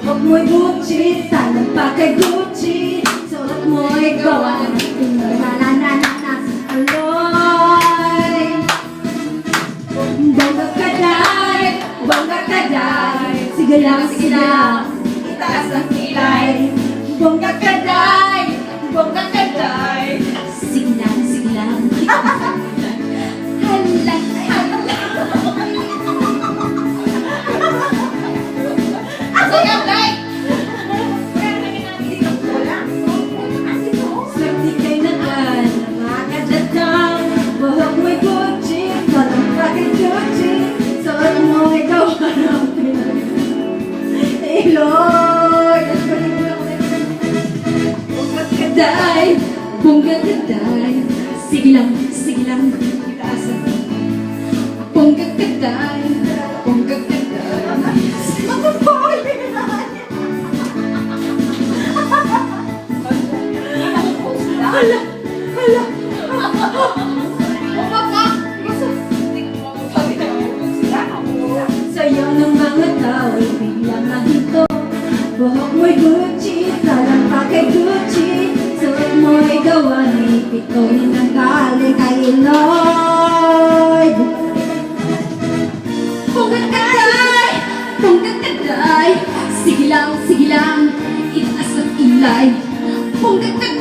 Buhok mo'y Gucci, talang pa kay Gucci Suot mo'y gawa, pinagmanananas aloy Bangga ka day, bangga ka day Sige lang, sige lang, itaas ang kilay. Bangga ka day, bangga ka Bongga ka day, bongga ka day Sige lang, sige lang, itaas ang Bongga ka day, bongga ka day Ako po, Hala, hala Sayo ng mga tao'y biglang nahito gawa ni Pitoy ng galing kay Lloyd Pungkatay, pungkatay Sige lang, sige lang, itaas ang ilay. Pungkatay,